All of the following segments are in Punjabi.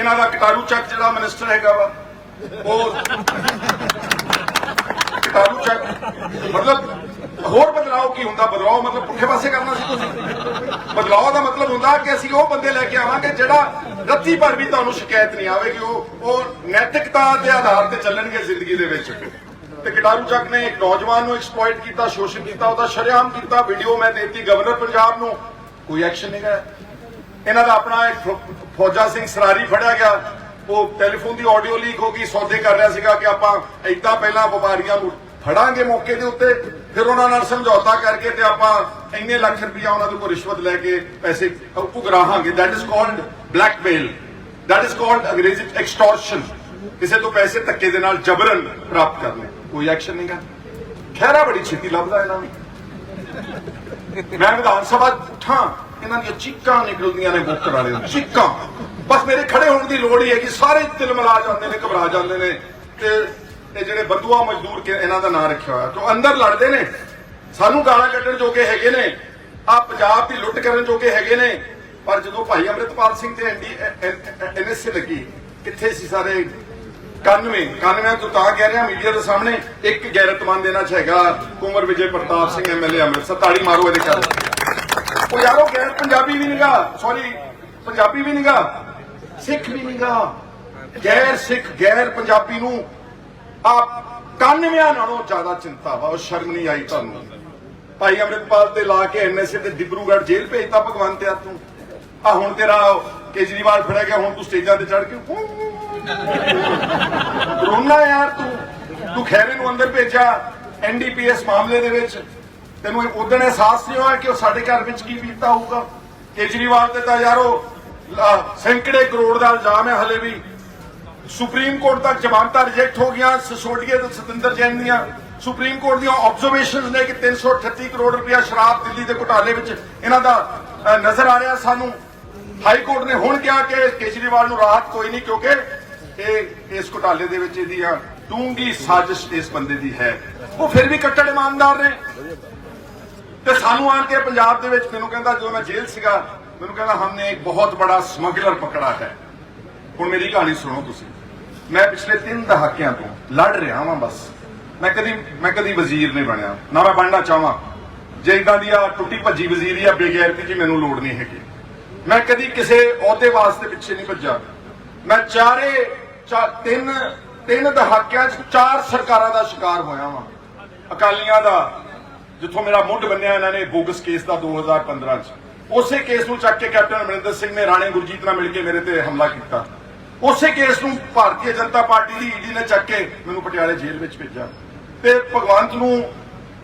ਇਹਨਾਂ ਦਾ ਕਟਾਰੂ ਚੱਕ ਜਿਹੜਾ ਮਿਨਿਸਟਰ ਹੈਗਾ ਵਾ, ਉਹ ਕਟਾਰੂ ਚੱਕ, ਮਤਲਬ ਹੋਰ ਬਦਲਾਅ ਕੀ ਹੁੰਦਾ? ਬਦਲਾਅ ਮਤਲਬ ਪੁੱਠੇ ਪਾਸੇ ਕਰਨਾ ਸੀ ਤੁਸੀਂ। ਬਦਲਾਅ ਦਾ ਮਤਲਬ ਹੁੰਦਾ ਕਿ ਅਸੀਂ ਉਹ ਬੰਦੇ ਲੈ ਕੇ ਆਵਾਂਗੇ ਜਿਹੜਾ ਰੱਤੀ ਭਰ ਵੀ ਤੁਹਾਨੂੰ ਸ਼ਿਕਾਇਤ ਨਹੀਂ ਆਵੇਗੀ, ਉਹ ਉਹ ਨੈਤਿਕਤਾ ਦੇ ਆਧਾਰ ਤੇ ਚੱਲਣਗੇ ਜ਼ਿੰਦਗੀ ਦੇ ਵਿੱਚ। ਤੇ ਕਟਾਰੂ ਚੱਕ ਨੇ ਇੱਕ ਨੌਜਵਾਨ ਨੂੰ ਐਕਸਪਲੋਇਟ ਕੀਤਾ, ਸ਼ੋਸ਼ਣ ਕੀਤਾ, ਉਹਦਾ ਸ਼ਰੇਆਮ ਕੀਤਾ ਵੀਡੀਓ ਮੈਂ ਦੇਤੀ ਗਵਰਨਰ ਪੰਜਾਬ ਨੂੰ, ਕੋਈ ਐਕਸ਼ਨ ਨਹੀਂ ਗਿਆ ਇਹਨਾਂ ਦਾ ਆਪਣਾ ਇੱਕ ਫੌਜਾ ਸਿੰਘ ਸਰਾਰੀ ਫੜਿਆ ਗਿਆ। ਉਹ ਟੈਲੀਫੋਨ ਦੀ ਆਡੀਓ ਲੀਕ ਹੋ ਗਈ, ਸੌਦੇ ਕਰ ਰਿਹਾ ਸੀਗਾ ਕਿ ਆਪਾਂ ਏਦਾਂ ਪਹਿਲਾਂ ਵਪਾਰੀਆਂ ਨੂੰ ਫੜਾਂਗੇ ਮੌਕੇ ਦੇ ਉੱਤੇ, ਫਿਰ ਉਹਨਾਂ ਨਾਲ ਸਮਝੌਤਾ ਕਰਕੇ ਤੇ ਆਪਾਂ ਇੰਨੇ ਲੱਖ ਰੁਪਇਆ ਉਹਨਾਂ ਦੇ ਰਿਸ਼ਵਤ ਲੈ ਕੇ ਪੈਸੇ ਉਗਰਾਹਾਂਗੇ। That is called blackmail that is called Angrezi extortion ਕਿਸੇ ਤੋਂ ਪੈਸੇ ਧੱਕੇ ਦੇ ਨਾਲ ਜਬਰਨ ਪ੍ਰਾਪਤ ਕਰਨੇ। ਕੋਈ ਐਕਸ਼ਨ ਨਹੀਂ ਗਾ ਖੈਰਾ ਬੜੀ ਛੇਤੀ ਲੱਭਦਾ ਇਹਨਾਂ ਨੂੰ। ਮੈਂ ਵਿਧਾਨ ਸਭਾ ਉੱਠਾਂ। ਇਹਨਾਂ ਦੀਆਂ ਚੀਕਾਂ ਨਿਕਲਦੀਆਂ ਨੇ ਬੁੱਕਰ ਵਾਲੇ ਨੂੰ, ਚੀਕਾਂ। ਬਸ ਮੇਰੇ ਖੜੇ ਹੋਣ ਦੀ ਲੋੜ ਹੀ ਹੈ ਕਿ ਸਾਰੇ ਤਿਲਮਲਾ ਜਾਂਦੇ ਨੇ, ਘਬਰਾ ਜਾਂਦੇ ਨੇ। ਤੇ ਇਹ ਜਿਹੜੇ ਬੰਦੂਆ ਮਜ਼ਦੂਰ ਕੇ ਇਹਨਾਂ ਦਾ ਨਾਂ ਰੱਖਿਆ ਹੋਇਆ, ਤੋਂ ਅੰਦਰ ਲੜਦੇ ਨੇ। ਸਾਨੂੰ ਗਾਲਾਂ ਕੱਢਣ ਜੋਗੇ ਹੈਗੇ ਨੇ। ਆ ਪੰਜਾਬ ਦੀ ਲੁੱਟ ਕਰਨ ਜੋਗੇ ਹੈਗੇ ਨੇ। ਪਰ ਜਦੋਂ ਭਾਈ ਅਮਰਿਤਪਾਲ ਸਿੰਘ ਤੇ ਐਨਡੀ ਐਨਐਸਏ ਲੱਗੀ, ਕਿੱਥੇ ਸੀ ਸਾਰੇ? 91 91 ਤੋਂ ਤਾਂ ਕਹਿ ਰਿਹਾ ਮੀਡੀਆ ਦੇ ਸਾਹਮਣੇ, ਇੱਕ ਗੈਰਤਮੰਦ ਇਹਨਾਂ ਚ ਹੈਗਾ ਕੁੰਵਰ ਵਿਜੇ ਪ੍ਰਤਾਪ ਸਿੰਘ ਐਮਐਲਏ ਅੰਮ੍ਰਿਤਸਰ ਤਾੜੀ ਮਾਰੋ ਇਹਦੇ ਘਰ। ਉਹ ਯਾਰੋ ਗੈਰ ਪੰਜਾਬੀ ਵੀ ਨਹੀਂਗਾ ਸੌਰੀ ਪੰਜਾਬੀ ਵੀ ਨਹੀਂਗਾ ਸਿੱਖ ਵੀ ਨਹੀਂਗਾ ਗੈਰ ਸਿੱਖ, ਗੈਰ ਪੰਜਾਬੀ ਨੂੰ ਆ 91 ਨਾਲੋਂ ਜ਼ਿਆਦਾ ਚਿੰਤਾ ਵਾ, ਉਹ ਸ਼ਰਮ ਨਹੀਂ ਆਈ ਤੁਹਾਨੂੰ। ਭਾਈ ਅੰਮ੍ਰਿਤਪਾਲ ਤੇ ਲਾ ਕੇ ਐਨਐਸਏ ਤੇ ਡਿਬਰੂਗੜ੍ਹ ਜੇਲ੍ਹ ਭੇਜਤਾ ਭਗਵੰਤ ਯਾਰ ਤੂੰ ਆ ਹੁਣ ਤੇਰਾ ਕੇਜਰੀਵਾਲ ਫੜਿਆ ਗਿਆ, ਹੁਣ ਤੂੰ ਸਟੇਜਾਂ ਤੇ ਚੜ ਕੇ ਰੋਣਾ ਯਾਰ ਤੂੰ ਤੂੰ ਖੈਰੇ ਨੂੰ ਅੰਦਰ ਭੇਜਿਆ ਐਨਡੀਪੀਐਸ ਮਾਮਲੇ ਦੇ ਵਿੱਚ। ਤੈਨੂੰ ਉਦੋਂ ਅਹਿਸਾਸ ਨਹੀਂ ਹੋਇਆ ਕਿ ਉਹ ਸਾਡੇ ਘਰ ਵਿੱਚ ਕੀ ਬੀਤਦਾ ਹੋਊਗਾ? ਕੇਜਰੀਵਾਲ ਤੇ ਤਾਂ ਯਾਰੋ ਸੈਂਕੜੇ ਕਰੋੜ ਦਾ ਇਲਜ਼ਾਮ ਹੈ ਹਲੇ ਵੀ। ਸੁਪਰੀਮ ਕੋਰਟ ਦਾ ਜ਼ਮਾਨਤਾਂ ਰਿਜੈਕਟ ਹੋ ਗਈਆਂ ਸਿਸੋਡੀਆ ਤੇ ਸਤਿੰਦਰ ਜੈਨ ਦੀਆਂ। ਸੁਪਰੀਮ ਕੋਰਟ ਦੀਆਂ ਆਬਜ਼ਰਵੇਸ਼ਨਸ ਨੇ ਕਿ 338 ਕਰੋੜ ਰੁਪਇਆ ਸ਼ਰਾਬ ਦਿੱਲੀ ਦੇ ਘੁਟਾਲੇ ਵਿੱਚ ਇਹਨਾਂ ਦਾ ਨਜ਼ਰ ਆ ਰਿਹਾ ਸਾਨੂੰ। ਹਾਈ ਕੋਰਟ ਨੇ ਹੁਣ ਕਿਹਾ ਕਿ ਕੇਜਰੀਵਾਲ ਨੂੰ ਰਾਹਤ ਕੋਈ ਨਹੀਂ ਕਿਉਂਕਿ ਇਹ, ਇਸ ਘੁਟਾਲੇ ਦੇ ਵਿੱਚ ਇਹਦੀਆਂ ਆ ਡੂੰਗੀ ਸਾਜ਼ਿਸ਼ ਇਸ ਬੰਦੇ ਦੀ ਹੈ। ਉਹ ਫਿਰ ਵੀ ਕੱਟੜ ਇਮਾਨਦਾਰ ਨੇ। ਤੇ ਸਾਨੂੰ ਆਣ ਕੇ ਪੰਜਾਬ ਦੇ ਵਿੱਚ ਮੈਨੂੰ ਕਹਿੰਦਾ, ਜਦੋਂ ਮੈਂ ਜੇਲ੍ਹ ਸੀਗਾ, ਮੈਨੂੰ ਕਹਿੰਦਾ, ਹਮਨੇ ਇੱਕ ਬਹੁਤ ਬੜਾ ਸਮਗਲਰ ਪਕੜਾ ਹੈ। ਹੁਣ ਮੇਰੀ ਕਹਾਣੀ ਸੁਣੋ ਤੁਸੀਂ। ਮੈਂ ਪਿਛਲੇ 3 ਦਹਾਕਿਆਂ ਤੋਂ ਲੜ ਰਿਹਾ ਹਾਂ ਬਸ। ਮੈਂ ਕਦੀ ਮੈਂ ਕਦੀ ਵਜ਼ੀਰ ਨਹੀਂ ਬਣਿਆ। ਨਾ ਮੈਂ ਬਣਨਾ ਚਾਹਾਂ। ਜੇ ਇਦਾਂ ਦੀ ਆ ਟੁੱਟੀ ਭੱਜੀ ਵਜ਼ੀਰੀ ਆ ਬੇਗੈਰਤੀ ਜੀ, ਮੈਨੂੰ ਲੋੜ ਨਹੀਂ ਹੈਗੀ। ਮੈਂ ਕਦੀ ਕਿਸੇ ਅਹੁਦੇ ਵਾਸਤੇ ਪਿੱਛੇ ਨਹੀਂ ਭੱਜਾ ਮੈਂ ਚਾਰੇ ਤਿੰਨ ਤਿੰਨ ਦਹਾਕਿਆਂ 'ਚ ਚਾਰ ਸਰਕਾਰਾਂ ਦਾ ਸ਼ਿਕਾਰ ਹੋਇਆ ਹਾਂ ਅਕਾਲੀਆਂ ਦਾ ਜਿੱਥੋਂ ਮੇਰਾ ਮੁੱਢ ਬੰਨਿਆ ਇਹਨਾਂ ਨੇ ਬੋਗਸ ਕੇਸ ਦਾ 2015 ਚ। ਉਸੇ ਕੇਸ ਨੂੰ ਚੱਕ ਕੇ ਕੈਪਟਨ ਅਮਰਿੰਦਰ ਸਿੰਘ ਨੇ ਰਾਣੇ ਗੁਰਜੀਤ ਨਾਲ ਮਿਲ ਕੇ ਮੇਰੇ ਤੇ ਹਮਲਾ ਕੀਤਾ। ਉਸੇ ਕੇਸ ਨੂੰ ਭਾਰਤੀ ਜਨਤਾ ਪਾਰਟੀ ਦੀ ਈਡੀ ਨੇ ਚੱਕ ਕੇ ਮੈਨੂੰ ਪਟਿਆਲੇ ਜੇਲ੍ਹ ਵਿੱਚ ਭੇਜਿਆ। ਤੇ ਭਗਵੰਤ ਨੂੰ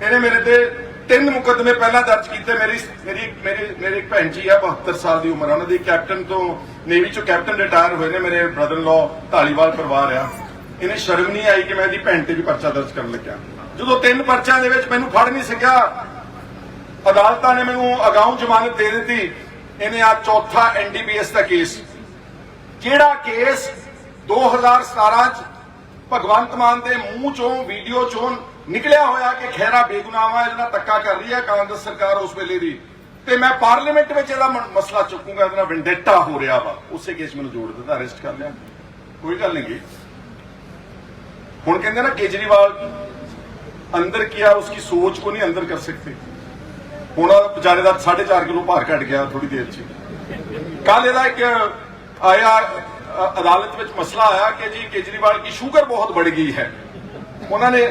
ਇਹਨੇ ਮੇਰੇ ਤੇ ਤਿੰਨ ਮੁਕੱਦਮੇ ਪਹਿਲਾਂ ਦਰਜ ਕੀਤੇ। ਮੇਰੀ ਮੇਰੀ ਮੇਰੀ ਮੇਰੀ ਇੱਕ ਭੈਣ ਜੀ ਆ 72 ਸਾਲ ਦੀ ਉਮਰ ਉਹਨਾਂ ਦੀ ਕੈਪਟਨ ਤੋਂ ਨੇਵੀ ਚੋਂ ਕੈਪਟਨ ਰਿਟਾਇਰ ਹੋਏ ਨੇ। ਮੇਰੇ ਬ੍ਰਦਰ ਲੋ ਢਾਲੀਵਾਲ ਪਰਿਵਾਰ ਆ। ਇਹਨੇ ਸ਼ਰਮ ਨਹੀਂ ਆਈ ਕਿ ਮੈਂ ਇਹਦੀ ਭੈਣ ਤੇ ਵੀ ਪਰਚਾ ਦਰਜ ਕਰਨ ਲੱਗਿਆ। ਜਦੋਂ ਤਿੰਨ ਪਰਚਿਆਂ ਦੇ ਵਿੱਚ ਮੈਨੂੰ ਫੜ ਨਹੀਂ ਸਕਿਆ, ਅਦਾਲਤਾਂ ਨੇ ਮੈਨੂੰ ਅਗਾਊਂ ਜ਼ਮਾਨਤ ਦੇ ਦਿੱਤੀ। ਇਹਨੇ ਆ ਚੌਥਾ ਐਨਡੀਪੀਐਸ ਦਾ ਕੇਸ। ਜਿਹੜਾ ਕੇਸ 2017 ਚ ਭਗਵੰਤ ਮਾਨ ਦੇ ਮੂੰਹ ਚੋਂ, ਵੀਡੀਓ ਚੋਂ ਨਿਕਲਿਆ ਹੋਇਆ ਕਿ ਖੈਰਾ ਬੇਗੁਨਾਹ ਇਹਦੇ ਨਾਲ ਧੱਕਾ ਕਰ ਰਹੀ ਹੈ ਕਾਂਗਰਸ ਸਰਕਾਰ ਉਸ ਵੇਲੇ ਦੀ। ਤੇ ਮੈਂ ਪਾਰਲੀਮੈਂਟ ਵਿੱਚ ਇਹਦਾ ਮਸਲਾ ਚੁੱਕੂਗਾ, ਇਹਦਾ ਵਿੰਡੇਟਾ ਹੋ ਰਿਹਾ ਵਾ। ਉਸੇ ਕੇਸ ਮੈਨੂੰ ਜੋੜ ਦਿੱਤਾ, ਅਰੈਸਟ ਕਰ ਲਿਆ। ਕੋਈ ਗੱਲ ਨਹੀਂ ਗੀ। ਹੁਣ ਕਹਿੰਦੇ ਨਾ ਕੇਜਰੀਵਾਲ अंदर किया उसकी सोच को नहीं अंदर कर सकते ਹੁਣ ਵਿਚਾਰੇ ਦਾ 4.5 ਕਿਲੋ ਭਾਰ ਘਟ ਗਿਆ ਥੋੜੀ ਦੇਰ ਚ ਕੱਲ ਇਹਦਾ ਇੱਕ ਆਇਆ ਅ- ਅਦਾਲਤ ਵਿੱਚ ਮਸਲਾ ਆਇਆ ਕਿ ਜੀ ਕੇਜਰੀਵਾਲ ਦੀ ਸ਼ੂਗਰ ਬਹੁਤ ਵੱਧ ਗਈ ਹੈ ਉਹਨਾਂ ਨੇ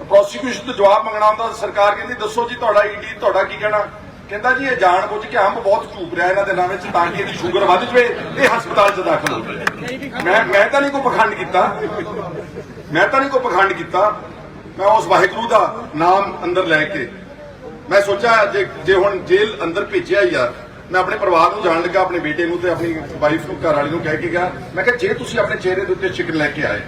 ਪ੍ਰੋਸੀਕਿਊਸ਼ਨ ਤੋਂ ਜਵਾਬ ਮੰਗਣਾ ਹੁੰਦਾ ਸਰਕਾਰ ਕਹਿੰਦੀ ਦੱਸੋ ਜੀ ਤੁਹਾਡਾ ਈਡੀ ਤੁਹਾਡਾ ਕੀ ਕਹਿਣਾ ਕਹਿੰਦਾ ਜੀ ਇਹ ਜਾਣ ਬੁੱਝ ਕੇ ਅੰਬ ਬਹੁਤ ਝੂਪ ਰਿਹਾ ਇਹਨਾਂ ਦੇ ਨਾਂ ਵਿੱਚ ਤਾਂ ਕਿ ਇਹਦੀ ਸ਼ੂਗਰ ਵੱਧ ਜਵੇ ਇਹ ਹਸਪਤਾਲ 'ਚ ਦਾਖਲ ਹੋ ਜਾਵੇ ਮੈਂ ਮੈਂ ਤਾਂ ਨਹੀਂ ਕੋਈ ਪਖੰਡ ਕੀਤਾ ਮੈਂ ਤਾਂ ਨਹੀਂ ਕੋਈ ਪਖੰਡ ਕੀਤਾ ਮੈਂ ਉਸ ਵਾਹਿਗੁਰੂ ਦਾ ਨਾਮ ਅੰਦਰ ਲੈ ਕੇ, ਮੈਂ ਸੋਚਿਆ ਜੇ ਜੇ ਹੁਣ ਜੇਲ੍ਹ ਅੰਦਰ ਭੇਜਿਆ ਹੀ ਆ, ਮੈਂ ਆਪਣੇ ਪਰਿਵਾਰ ਨੂੰ ਜਾਣ ਲੱਗਾ, ਆਪਣੇ ਬੇਟੇ ਨੂੰ ਤੇ ਆਪਣੀ ਵਾਈਫ ਨੂੰ, ਘਰ ਵਾਲੀ ਨੂੰ ਕਹਿ ਕੇ ਗਿਆ। ਮੈਂ ਕਿਹਾ, ਜੇ ਤੁਸੀਂ ਆਪਣੇ ਚਿਹਰੇ ਦੇ ਉੱਤੇ ਚਿਕਨ ਲੈ ਕੇ ਆਏ,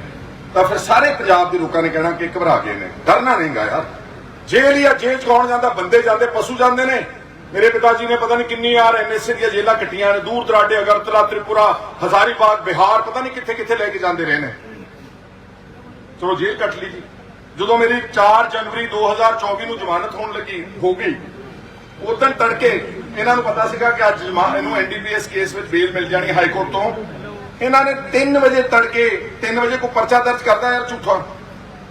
ਤਾਂ ਫਿਰ ਸਾਰੇ ਪੰਜਾਬ ਦੇ ਲੋਕਾਂ ਨੇ ਕਹਿਣਾ ਕਿ ਘਬਰਾ ਗਏ ਨੇ। ਡਰਨਾ ਨਹੀਂਗਾ ਯਾਰ। ਜੇਲ੍ਹ ਹੀ ਆ, ਜੇਲ੍ਹ ਚ ਕੌਣ ਜਾਂਦਾ? ਬੰਦੇ ਜਾਂਦੇ, ਪਸ਼ੂ ਜਾਂਦੇ ਨੇ। ਮੇਰੇ ਪਿਤਾ ਜੀ ਨੇ ਪਤਾ ਨਹੀਂ ਕਿੰਨੀ ਯਾਰ ਐਨਐਸਏ ਦੀਆਂ ਜੇਲ੍ਹਾਂ ਕੱਟੀਆਂ ਨੇ। ਦੂਰ ਦਰਾਡੇ, ਅਗਰਤਲਾ, ਤ੍ਰਿਪੁਰਾ, ਹਜ਼ਾਰੀਬਾਗ, ਬਿਹਾਰ, ਪਤਾ ਨਹੀਂ ਕਿੱਥੇ ਕਿੱਥੇ ਲੈ ਕੇ ਜਾਂਦੇ ਰਹੇ ਨੇ। ਚਲੋ, ਜੇਲ੍ਹ ਕੱਟ ਲਈ ਜੀ। ਜਦੋਂ ਮੇਰੀ 4 ਜਨਵਰੀ 2024 ਨੂੰ ਜ਼ਮਾਨਤ ਹੋਣ ਲੱਗੀ, ਹੋ ਗਈ ਉਦੋਂ ਤੜਕੇ ਇਹਨਾਂ ਨੂੰ ਪਤਾ ਸੀਗਾ ਕਿ ਅੱਜ ਇਹਨੂੰ ਐਨਡੀਪੀਐਸ ਕੇਸ ਵਿੱਚ ਬੇਲ ਮਿਲ ਜਾਣੀ ਹਾਈ ਕੋਰਟ ਤੋਂ। ਇਹਨਾਂ ਨੇ 3 ਵਜੇ ਤੜਕੇ 3 ਵਜੇ ਕੋ ਪਰਚਾ ਦਰਜ ਕਰਦਾ ਯਾਰ ਝੂਠਾ?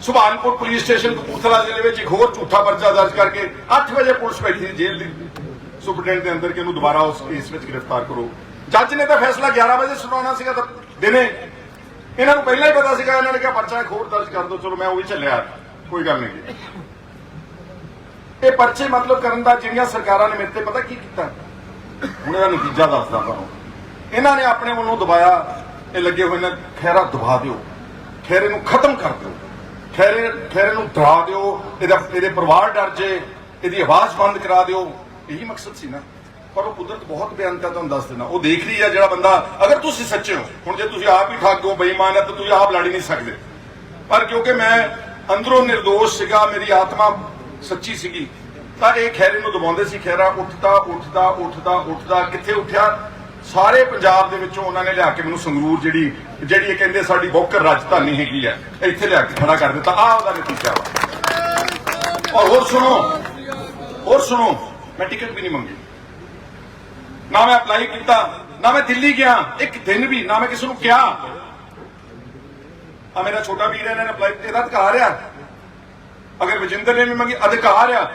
ਸੁਭਾਨਪੁਰ ਪੁਲਿਸ ਸਟੇਸ਼ਨ ਕਪੂਰਥਲਾ ਜ਼ਿਲ੍ਹੇ ਵਿੱਚ ਇੱਕ ਹੋਰ ਝੂਠਾ ਪਰਚਾ ਦਰਜ ਕਰਕੇ 8 ਵਜੇ ਪੁਲਿਸ ਬੈਠੀ ਸੀ ਜੇਲ੍ਹ ਦੀ। ਸੁਪਰਡੈਂਟ ਦੇ ਅੰਦਰ ਕਿ ਇਹਨੂੰ ਦੁਬਾਰਾ ਉਸ ਕੇਸ ਵਿੱਚ ਗ੍ਰਿਫਤਾਰ ਕਰੋ। ਜੱਜ ਨੇ ਤਾਂ ਫੈਸਲਾ 11 ਵਜੇ ਸੁਣਾਉਣਾ ਸੀਗਾ ਤਾਂ ਦਿਨੇ ਇਹਨਾਂ ਨੂੰ ਪਹਿਲਾਂ ਹੀ ਪਤਾ ਸੀਗਾ, ਇਹਨਾਂ ਨੇ ਕਿਹਾ, ਪਰਚਾ ਇੱਕ ਹੋਰ ਦਰਜ ਕਰ ਦਿਓ, ਚਲੋ ਮੈਂ ਉਹ ਵੀ ਚੱਲਿਆ। ਕੋਈ ਗੱਲ ਨਹੀਂ ਜੀ। ਇਹ ਪਰਚੇ ਮਤਲਬ ਕਰਨ ਦਾ ਜਿਹੜੀਆਂ ਸਰਕਾਰਾਂ ਨੇ ਮੇਰੇ ਤੇ ਪਤਾ ਕੀ ਕੀਤਾ? ਹੁਣ ਇਹਦਾ ਨਤੀਜਾ ਦੱਸਦਾ ਤੁਹਾਨੂੰ ਇਹਨਾਂ ਨੇ ਆਪਣੇ ਵੱਲੋਂ ਦਬਾਇਆ, ਇਹ ਲੱਗੇ ਹੋਏ ਨੇ ਖੈਰਾ ਦਬਾ ਦਿਓ। ਖੈਰੇ ਨੂੰ ਖਤਮ ਕਰ ਦਿਓ। ਖੈਰੇ ਖੈਰੇ ਨੂੰ ਡਰਾ ਦਿਓ। ਇਹਦਾ ਇਹਦੇ ਪਰਿਵਾਰ ਡਰ ਜੇ, ਇਹਦੀ ਆਵਾਜ਼ ਬੰਦ ਕਰਾ ਦਿਓ। ਇਹੀ ਮਕਸਦ ਸੀ ਨਾ। ਪਰ ਉਹ ਕੁਦਰਤ ਬਹੁਤ ਬੇਅੰਤ ਹੈ ਤੁਹਾਨੂੰ ਦੱਸ ਦੇਣਾ ਉਹ ਦੇਖ ਰਹੀ ਹੈ ਜਿਹੜਾ ਬੰਦਾ, ਅਗਰ ਤੁਸੀਂ ਸੱਚੇ ਹੋ, ਹੁਣ ਜੇ ਤੁਸੀਂ ਆਪ ਹੀ ਠੱਗ ਹੋ, ਬੇਈਮਾਨ ਹੈ ਤਾਂ ਤੁਸੀਂ ਆਪ ਲੜ ਹੀ ਨਹੀਂ ਸਕਦੇ। ਪਰ ਕਿਉਂਕਿ ਮੈਂ ਅੰਦਰੋਂ નિર્ਦੋਸ਼ ਸੀਗਾ, ਮੇਰੀ ਆਤਮਾ ਸੱਚੀ ਸੀਗੀ, ਤਾਂ ਇਹ ਖੈਰੇ ਨੂੰ ਦਬਾਉਂਦੇ ਸੀ ਖੈਰਾ ਉੱਠਦਾ ਉੱਠਦਾ ਉੱਠਦਾ ਉੱਠਦਾ, ਕਿੱਥੇ ਉੱਠਿਆ? ਸਾਰੇ ਪੰਜਾਬ ਦੇ ਵਿੱਚੋਂ ਉਹਨਾਂ ਨੇ ਲਿਆ ਕੇ ਮੈਨੂੰ ਸੰਗਰੂਰ ਜਿਹੜੀ ਜਿਹੜੀ ਇਹ ਕਹਿੰਦੇ ਸਾਡੀ ਬੋਕਰ ਰਾਜਧਾਨੀ ਹੈਗੀ ਹੈ ਇੱਥੇ ਲਿਆ ਕੇ ਖੜਾ ਕਰ ਦਿੱਤਾ। ਆਹ ਉਹਦਾ ਨਤੀਜਾ ਵਾ। ਔਰ ਹੋਰ ਸੁਣੋ ਹੋਰ ਸੁਣੋ, ਮੈਂ ਟਿਕਟ ਵੀ ਨਹੀਂ ਮੰਗੀ। ਨਾ ਮੈਂ ਅਪਲਾਈ ਕੀਤਾ ਨਾ ਮੈਂ ਦਿੱਲੀ ਗਿਆ ਇੱਕ ਦਿਨ ਵੀ ਨਾ ਮੈਂ ਕਿਸੇ ਨੂੰ ਕਿਹਾ। ਆ ਮੇਰਾ ਛੋਟਾ ਵੀਰ ਇਹਨਾਂ ਨੇ ਅਪਲਾਈ ਇਹਦਾ ਅਧਿਕਾਰ ਆ। ਅਗਰ ਵਜਿੰਦਰ ਨੇ ਵੀ ਮੰਗੀ ਅਧਿਕਾਰ ਆ।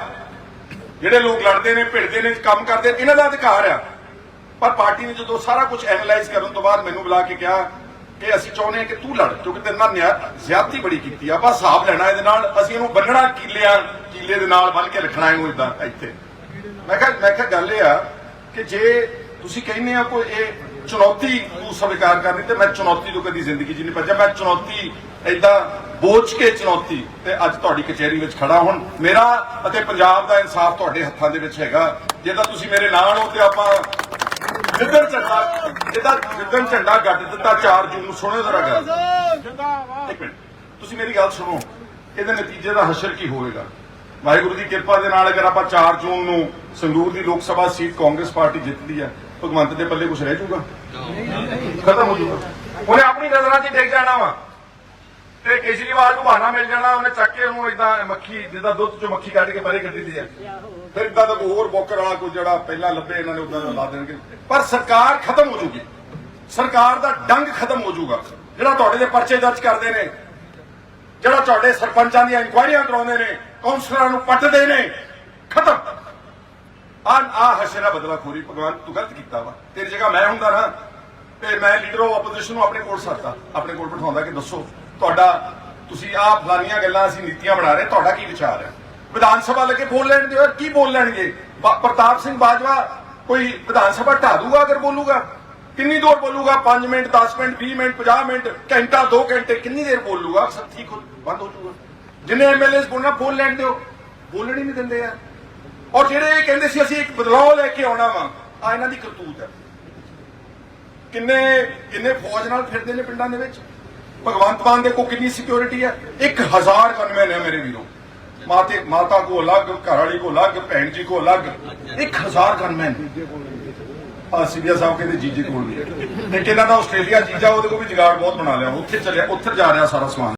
ਜਿਹੜੇ ਲੋਕ ਲੜਦੇ ਨੇ ਭਿੜਦੇ ਨੇ ਕੰਮ ਕਰਦੇ ਨੇ, ਇਹਨਾਂ ਦਾ ਅਧਿਕਾਰ ਆ। ਪਰ ਪਾਰਟੀ ਨੇ ਜਦੋਂ ਸਾਰਾ ਕੁਝ ਐਨਲਾਈਜ਼ ਕਰਨ ਤੋਂ ਬਾਅਦ ਮੈਨੂੰ ਬੁਲਾ ਕੇ ਕਿਹਾ ਕਿ ਅਸੀਂ ਚਾਹੁੰਦੇ ਹਾਂ ਕਿ ਤੂੰ ਲੜ ਕਿਉਂਕਿ ਤੇਰੇ ਨਾਲ ਨਿਆ ਜ਼ਿਆਦਤੀ ਬੜੀ ਕੀਤੀ ਆ। ਆਪਾਂ ਹਿਸਾਬ ਲੈਣਾ ਇਹਦੇ ਨਾਲ ਅਸੀਂ ਇਹਨੂੰ ਬੰਨਣਾ ਕੀਲਿਆਂ ਕੀਲੇ ਦੇ ਨਾਲ ਬੰਨ ਕੇ ਰੱਖਣਾ ਇਹਨੂੰ ਇਦਾਂ ਇੱਥੇ। ਮੈਂ ਕਿਹਾ ਮੈਂ ਕਿਹਾ ਗੱਲ ਇਹ ਆ ਕਿ ਜੇ ਤੁਸੀਂ ਕਹਿੰਦੇ ਆ ਕੋਈ ਇਹ ਚੁਣੌਤੀ ਤੂੰ ਸਵੀਕਾਰ ਕਰਨੀ ਤੇ ਮੈਂ ਚੁਣੌਤੀ ਤੋਂ ਕਦੀ ਜ਼ਿੰਦਗੀ 'ਚ ਨਹੀਂ ਭੱਜਿਆ। ਮੈਂ ਚੁਣੌਤੀ ਏਦਾਂ ਬੋਝ ਕੇ ਚੁਣੌਤੀ ਤੇ ਅੱਜ ਤੁਹਾਡੀ ਕਚਹਿਰੀ ਵਿੱਚ ਖੜਾ ਹੁਣ। ਮੇਰਾ ਅਤੇ ਪੰਜਾਬ ਦਾ ਇਨਸਾਫ ਤੁਹਾਡੇ ਹੱਥਾਂ ਦੇ ਵਿੱਚ ਹੈਗਾ। ਜੇ ਤਾਂ ਤੁਸੀਂ ਮੇਰੇ ਨਾਲ ਹੋ ਤੇ ਆਪਾਂ ਜਿੱਦਣ ਝੰਡਾ ਜਿਹਦਾ ਜਿੱਦਣ ਝੰਡਾ ਗੱਡ ਦਿੱਤਾ 4 ਜੂਨ ਨੂੰ ਸੁਣੋ ਜ਼ਰਾ ਗੱਲ। ਮਿੰਟ। ਤੁਸੀਂ ਮੇਰੀ ਗੱਲ ਸੁਣੋ। ਇਹਦੇ ਨਤੀਜੇ ਦਾ ਹਸ਼ਰ ਕੀ ਹੋਵੇਗਾ? ਵਾਹਿਗੁਰੂ ਦੀ ਕਿਰਪਾ ਦੇ ਨਾਲ ਅਗਰ ਆਪਾਂ 4 ਜੂਨ ਨੂੰ ਸੰਗਰੂਰ ਦੀ ਲੋਕ ਸਭਾ ਸੀਟ ਕਾਂਗਰਸ ਪਾਰਟੀ ਜਿੱਤਦੀ ਹੈ, ਭਗਵੰਤ ਦੇ ਪੱਲੇ ਕੁਝ ਰਹਿ ਜਾਊਗਾ? ਖਤਮ ਹੋ ਜਾਊਗਾ। ਉਹਨੇ ਆਪਣੀ ਨਜ਼ਰਾਂ 'ਚ ਡਿੱਗ ਜਾਣਾ ਵਾ। ਤੇ ਕੇਜਰੀਵਾਲ ਨੂੰ ਬਹਾਨਾ ਮਿਲ ਜਾਣਾ, ਉਹਨੇ ਚੱਕ ਕੇ ਉਹਨੂੰ ਇਦਾਂ ਮੱਖੀ, ਜਿੱਦਾਂ ਦੁੱਧ ਚੋਂ ਮੱਖੀ ਕੱਢ ਕੇ ਪਰੇ ਕੱਢੀ ਦੀ ਹੈ। ਫਿਰ ਇਦਾਂ ਦਾ ਕੋਈ ਹੋਰ ਬੋਕਰ ਵਾਲਾ ਕੋਈ ਜਿਹੜਾ ਪਹਿਲਾਂ ਲੱਭੇ, ਇਹਨਾਂ ਨੇ ਉਦਾਂ ਦਾ ਲਾ ਦੇਣਗੇ। ਪਰ ਸਰਕਾਰ ਖਤਮ ਹੋ ਜੂਗੀ ਸਰਕਾਰ ਦਾ ਡੰਗ ਖਤਮ ਹੋ ਜਾਊਗਾ। ਜਿਹੜਾ ਤੁਹਾਡੇ ਦੇ ਪਰਚੇ ਦਰਜ ਕਰਦੇ ਨੇ, ਜਿਹੜਾ ਤੁਹਾਡੇ ਸਰਪੰਚਾਂ ਦੀਆਂ ਇਨਕੁਆਇਰੀਆਂ ਕਰਾਉਂਦੇ ਨੇ ਕੌਂਸਲਰਾਂ ਨੂੰ ਪੱਟਦੇ ਨੇ। ਖਤਮ। ਆ ਆ ਹਸ਼ਰਾ ਬਦਲਾਖੋਰੀ ਭਗਵਾਨ, ਤੂੰ ਗਲਤ ਕੀਤਾ ਵਾ। ਤੇਰੀ ਜਗ੍ਹਾ ਮੈਂ ਹੁੰਦਾ ਨਾ, ਤੇ ਮੈਂ ਲੀਡਰ ਆਫ ਆਪੋਜੀਸ਼ਨ ਨੂੰ ਆਪਣੇ ਕੋਲ ਸਾਤਾ ਆਪਣੇ ਕੋਲ ਬਿਠਾਉਂਦਾ ਕਿ ਦੱਸੋ, ਤੁਹਾਡਾ, ਤੁਸੀਂ ਆਹ ਫਲਾਨੀਆਂ ਗੱਲਾਂ ਅਸੀਂ ਨੀਤੀਆਂ ਬਣਾ ਰਹੇ, ਤੁਹਾਡਾ ਕੀ ਵਿਚਾਰ ਹੈ? ਵਿਧਾਨ ਸਭਾ ਲੱਗੇ ਬੋਲ ਲੈਣ ਦਿਓ, ਕੀ ਬੋਲ ਲੈਣਗੇ? ਪ੍ਰਤਾਪ ਸਿੰਘ ਬਾਜਵਾ ਕੋਈ ਵਿਧਾਨ ਸਭਾ ਢਾ ਦੂਗਾ ਅਗਰ ਬੋਲੂਗਾ? ਕਿੰਨੀ ਦੇਰ ਬੋਲੂਗਾ? 5 ਮਿੰਟ 10 ਮਿੰਟ 20 ਮਿੰਟ 50 ਮਿੰਟ, ਘੰਟਾ 2 ਘੰਟੇ ਕਿੰਨੀ ਦੇਰ ਬੋਲੂਗਾ? ਸਭ ਠੀਕ ਹੋ ਬੰਦ ਹੋ ਜਾਊਗਾ। ਜਿੰਨੇ ਐਮਐਲਏਸ ਬੋਲਣਾ ਬੋਲ ਲੈਣ ਦਿਓ ਬੋਲਣ ਹੀ ਨਹੀਂ ਦਿੰਦੇ ਆ। ਔਰ ਜਿਹੜੇ ਕਹਿੰਦੇ ਸੀ, ਅਸੀਂ ਇੱਕ ਬਦਲਾਅ ਲੈ ਕੇ ਆਉਣਾ ਵਾ ਆ ਇਹਨਾਂ ਦੀ ਕਰਤੂਤ ਹੈ ਕਿੰਨੇ ਕਿੰਨੇ ਫੌਜ ਨਾਲ ਫਿਰਦੇ ਨੇ ਪਿੰਡਾਂ ਦੇ ਵਿੱਚ? ਭਗਵੰਤ ਮਾਨ ਦੇ ਕੋ ਕਿੰਨੀ ਸਿਕਿਉਰਿਟੀ ਹੈ 1000 ਗਨਮੈਨ ਹੈ ਮੇਰੇ ਵੀਰੋ। ਮਾਤੇ, ਮਾਤਾ ਕੋ ਅਲੱਗ ਘਰ ਵਾਲੀ ਕੋ ਅਲੱਗ, ਭੈਣ ਜੀ ਕੋ ਅਲੱਗ। 1000 ਗਨਮੈਨ ਆ ਸਾਹਿਬ ਕਹਿੰਦੇ ਜੀਜੇ ਕੋਲ ਵੀ। ਤੇ ਕਿਹਨਾਂ ਦਾ ਆਸਟ੍ਰੇਲੀਆ ਜੀਜਾ ਉਹਦੇ ਕੋਲ ਵੀ ਜਗਾੜ ਬਹੁਤ ਬਣਾ ਲਿਆ। ਉੱਥੇ ਚੱਲਿਆ, ਉੱਥੇ ਜਾ ਰਿਹਾ ਸਾਰਾ ਸਮਾਨ।